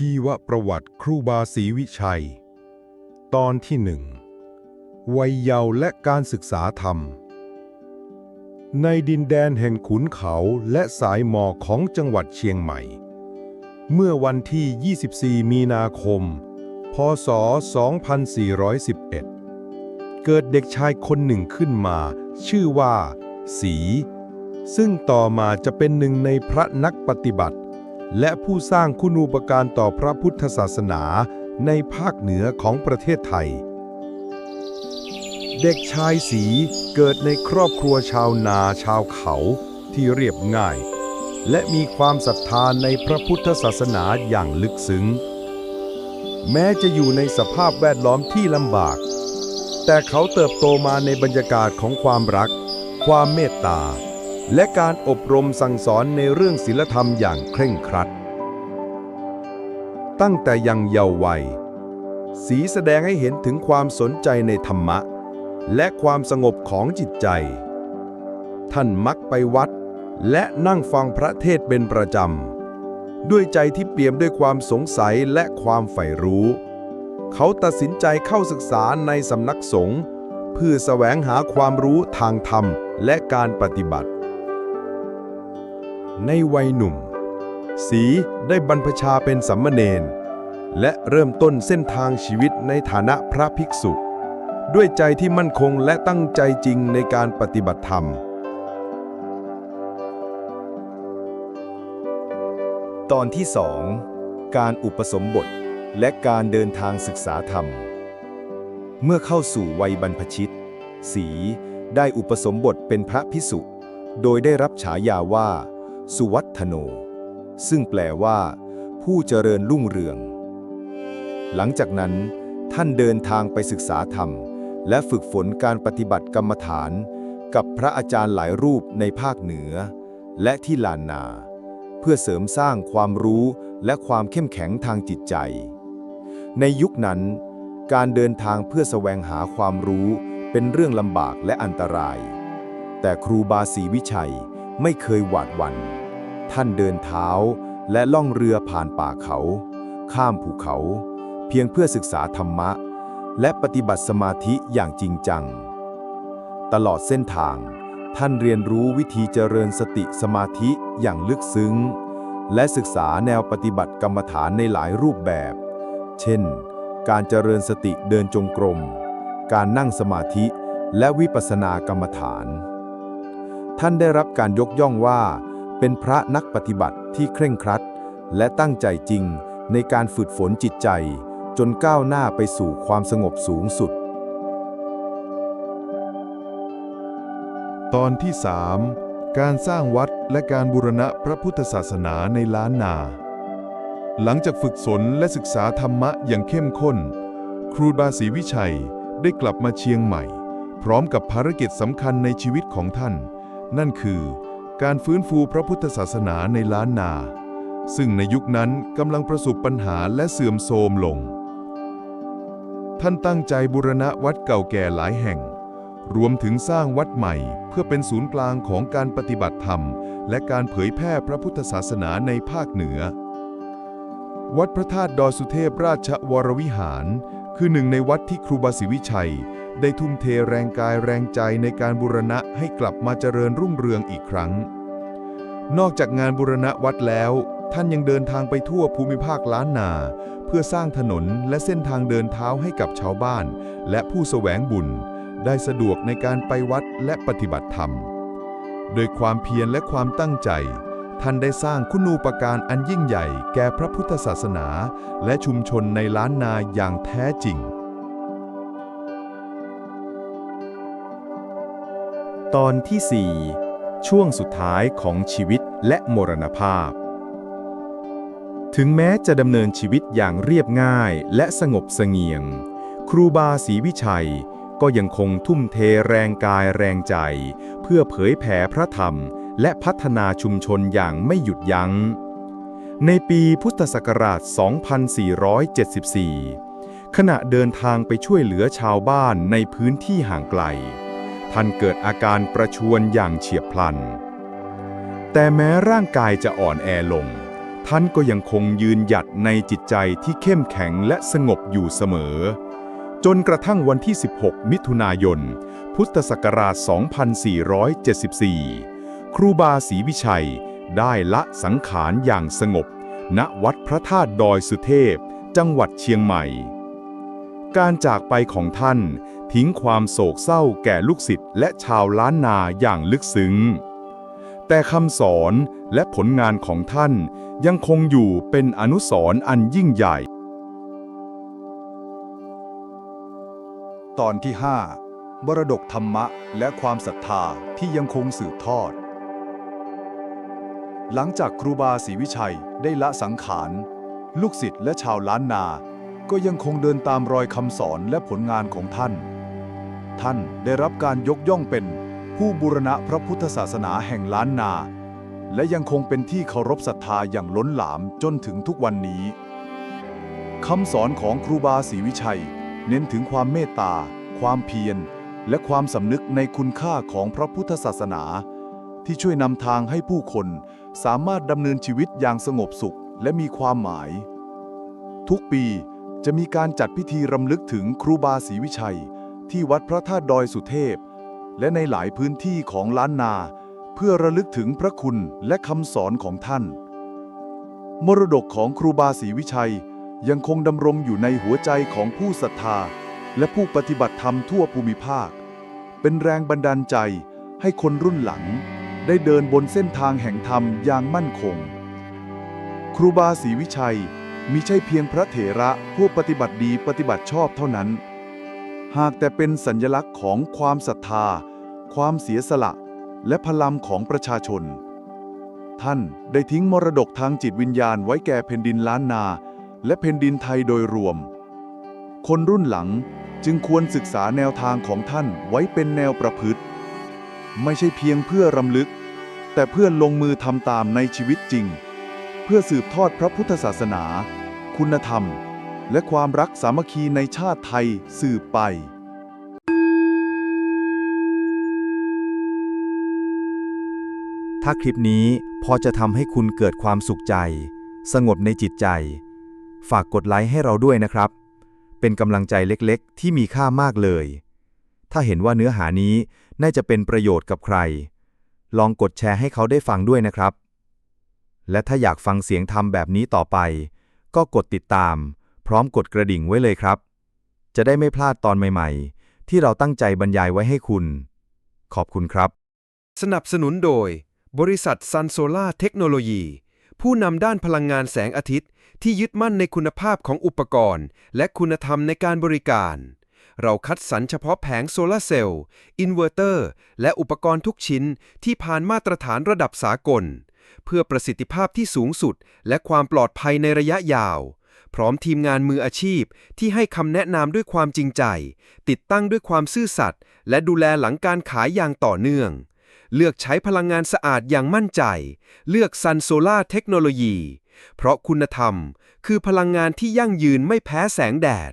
ชีวประวัติครูบาศรีวิชัย ตอนที่หนึ่งวัยเยาว์และการศึกษาธรรม ในดินแดนแห่งขุนเขาและสายหมอกของจังหวัดเชียงใหม่ เมื่อวันที่ 24 มีนาคม พศ 2411 เกิดเด็กชายคนหนึ่งขึ้นมา ชื่อว่า สี ซึ่งต่อมาจะเป็นหนึ่งในพระนักปฏิบัติ และผู้สร้างคุณูปการต่อพระพุทธศาสนาในภาคเหนือของประเทศไทย เด็กชายสีเกิดในครอบครัวชาวนาชาวเขาที่เรียบง่าย และมีความศรัทธาในพระพุทธศาสนาอย่างลึกซึ้ง แม้จะอยู่ในสภาพแวดล้อมที่ลำบาก แต่เขาเติบโตมาในบรรยากาศของความรัก ความเมตตา และการอบรมสั่งสอนในเรื่องศีลธรรมอย่างเคร่งครัด ตั้งแต่ยังเยาว์วัย สีแสดงให้เห็นถึงความสนใจในธรรมะ และความสงบของจิตใจ ท่านมักไปวัด และนั่งฟังพระเทศเป็นประจำ ด้วยใจที่เปี่ยมด้วยความสงสัยและความใฝ่รู้ เขาตัดสินใจเข้าศึกษาในสำนักสงฆ์เพื่อแสวงหาความรู้ทางธรรมและการปฏิบัติ ในวัยหนุ่ม สีได้บรรพชาเป็นสัมมเนนและเริ่มต้นเส้นทางชีวิตในฐานะพระภิกษุ ด้วยใจที่มั่นคงและตั้งใจจริงในการปฏิบัติธรรม ตอนที่สองการอุปสมบทและการเดินทางศึกษาธรรม เมื่อเข้าสู่วัยบรรพชิต สีได้อุปสมบทเป็นพระพิสุโดยได้รับฉายาว่า สุวัฒโน ซึ่งแปลว่า ผู้เจริญรุ่งเรือง หลังจากนั้น ท่านเดินทางไปศึกษาธรรม และฝึกฝนการปฏิบัติกรรมฐาน กับพระอาจารย์หลายรูปในภาคเหนือ และที่ลานนา เพื่อเสริมสร้างความรู้และความเข้มแข็งทางจิตใจ ในยุคนั้น การเดินทางเพื่อแสวงหาความรู้เป็นเรื่องลำบากและอันตราย แต่ครูบาศรีวิชัยไม่เคยหวาดหวั่น ท่านเดินเท้าและล่องเรือผ่านป่าเขา ข้ามภูเขา เพียงเพื่อศึกษาธรรมะ และปฏิบัติสมาธิอย่างจริงจัง ตลอดเส้นทาง ท่านเรียนรู้วิธีเจริญสติสมาธิอย่างลึกซึ้ง และศึกษาแนวปฏิบัติกรรมฐานในหลายรูปแบบ เช่น การเจริญสติเดินจงกรม การนั่งสมาธิและวิปัสสนากรรมฐาน ท่านได้รับการยกย่องว่า เป็นพระนักปฏิบัติที่เคร่งครัด และตั้งใจจริงในการฝึกฝนจิตใจ จนก้าวหน้าไปสู่ความสงบสูงสุด ตอนที่ 3 การสร้างวัดและการบูรณะพระพุทธศาสนาในล้านนา หลังจากฝึกฝนและศึกษาธรรมะอย่างเข้มข้น ครูบาศรีวิชัยได้กลับมาเชียงใหม่ พร้อมกับภารกิจสำคัญในชีวิตของท่าน นั่นคือ การฟื้นฟูพระพุทธศาสนาในล้านนา ซึ่งในยุคนั้นกำลังประสบปัญหาและเสื่อมโทรมลง ท่านตั้งใจบูรณะวัดเก่าแก่หลายแห่ง รวมถึงสร้างวัดใหม่ เพื่อเป็นศูนย์กลางของการปฏิบัติธรรม และการเผยแพร่พระพุทธศาสนาในภาคเหนือ วัดพระธาตุดอยสุเทพราชวรวิหาร คือหนึ่งในวัดที่ครูบาศรีวิชัย ได้ทุ่มเทแรงกายแรงใจในการบูรณะให้กลับมาเจริญรุ่งเรืองอีกครั้ง นอกจากงานบูรณะวัดแล้ว ท่านยังเดินทางไปทั่วภูมิภาคล้านนา เพื่อสร้างถนนและเส้นทางเดินเท้าให้กับชาวบ้าน และผู้แสวงบุญ ได้สะดวกในการไปวัดและปฏิบัติธรรม โดยความเพียรและความตั้งใจ ท่านได้สร้างคุณูปการอันยิ่งใหญ่แก่พระพุทธศาสนา และชุมชนในล้านนาอย่างแท้จริง ตอนที่ 4 ช่วงสุดท้ายของชีวิตและมรณภาพ ถึงแม้จะดำเนินชีวิตอย่างเรียบง่ายและสงบเสงี่ยม ครูบาศรีวิชัยก็ยังคงทุ่มเทแรงกายแรงใจ เพื่อเผยแผ่พระธรรม และพัฒนาชุมชนอย่างไม่หยุดยัง้ง ในปีพุทธศักราช 2474 ขณะเดินทางไปช่วยเหลือชาวบ้านในพื้นที่ห่างไกล ท่านเกิดอาการประชวนอย่างเฉียบพลัน แต่แม้ร่างกายจะอ่อนแอลง ท่านก็ยังคงยืนหยัดในจิตใจที่เข้มแข็งและสงบอยู่เสมอ จนกระทั่งวันที่ 16 มิถุนายน พุทธศักราช 2474 ครูบาศรีวิชัยได้ละสังขารอย่างสงบ ณวัดพระธาตุดอยสุเทพ จังหวัดเชียงใหม่ การจากไปของท่านทิ้งความโศกเศร้าแก่ลูกศิษย์และชาวล้านนาอย่างลึกซึ้ง แต่คำสอนและผลงานของท่านยังคงอยู่เป็นอนุสรณ์อันยิ่งใหญ่ ตอนที่5มรดกธรรมะและความศรัทธาที่ยังคงสืบทอด หลังจากครูบาศรีวิชัยได้ละสังขาร ลูกศิษย์และชาวล้านนา ก็ยังคงเดินตามรอยคำสอนและผลงานของท่าน ท่านได้รับการยกย่องเป็นผู้บูรณะพระพุทธศาสนาแห่งล้านนา และยังคงเป็นที่เคารพศรัทธาอย่างล้นหลามจนถึงทุกวันนี้คำสอนของครูบาศรีวิชัย เน้นถึงความเมตตา ความเพียร และความสำนึกในคุณค่าของพระพุทธศาสนา ที่ช่วยนำทางให้ผู้คนสามารถดำเนินชีวิตอย่างสงบสุขและมีความหมาย ทุกปี จะมีการจัดพิธีรำลึกถึงครูบาศรีวิชัย ที่วัดพระธาตุดอยสุเทพ และในหลายพื้นที่ของล้านนา เพื่อระลึกถึงพระคุณและคำสอนของท่าน มรดกของครูบาศรีวิชัยยังคงดำรงอยู่ในหัวใจของผู้ศรัทธา และผู้ปฏิบัติธรรมทั่วภูมิภาค เป็นแรงบันดาลใจให้คนรุ่นหลัง ได้เดินบนเส้นทางแห่งธรรมอย่างมั่นคง ครูบาศรีวิชัย มิใช่เพียงพระเถระผู้ปฏิบัติดีปฏิบัติชอบเท่านั้น หากแต่เป็นสัญลักษณ์ของความศรัทธา ความเสียสละ และพลังของประชาชน ท่านได้ทิ้งมรดกทางจิตวิญญาณไว้แก่แผ่นดินล้านนา และแผ่นดินไทยโดยรวม คนรุ่นหลังจึงควรศึกษาแนวทางของท่านไว้เป็นแนวประพฤติ ไม่ใช่เพียงเพื่อรำลึก แต่เพื่อลงมือทำตามในชีวิตจริง เพื่อสืบทอดพระพุทธศาสนา คุณธรรม และความรักสามัคคีในชาติไทยสืบไปถ้าคลิปนี้พอจะทำให้คุณเกิดความสุขใจ สงบในจิตใจ ฝากกดไลค์ให้เราด้วยนะครับ เป็นกำลังใจเล็กๆ ที่มีค่ามากเลย ถ้าเห็นว่าเนื้อหานี้น่าจะเป็นประโยชน์กับใคร ลองกดแชร์ให้เขาได้ฟังด้วยนะครับ และถ้าอยากฟังเสียงธรรมแบบนี้ต่อไป ก็กดติดตาม พร้อมกดกระดิ่งไว้เลยครับ จะได้ไม่พลาดตอนใหม่ๆ ที่เราตั้งใจบรรยายไว้ให้คุณ ขอบคุณครับ สนับสนุนโดย บริษัทซันโซล่าเทคโนโลยี ผู้นำด้านพลังงานแสงอาทิตย์ ที่ยึดมั่นในคุณภาพของอุปกรณ์ และคุณธรรมในการบริการ เราคัดสรรเฉพาะแผงโซลาร์เซลล์ อินเวอร์เตอร์ และอุปกรณ์ทุกชิ้นที่ผ่านมาตรฐานระดับสากล เพื่อประสิทธิภาพที่สูงสุด และความปลอดภัยในระยะยาว พร้อมทีมงานมืออาชีพที่ให้คำแนะนำด้วยความจริงใจ ติดตั้งด้วยความซื่อสัตย์และดูแลหลังการขายอย่างต่อเนื่อง เลือกใช้พลังงานสะอาดอย่างมั่นใจ เลือกซันโซล่าเทคโนโลยีเพราะคุณธรรม คือพลังงานที่ยั่งยืนไม่แพ้แสงแดด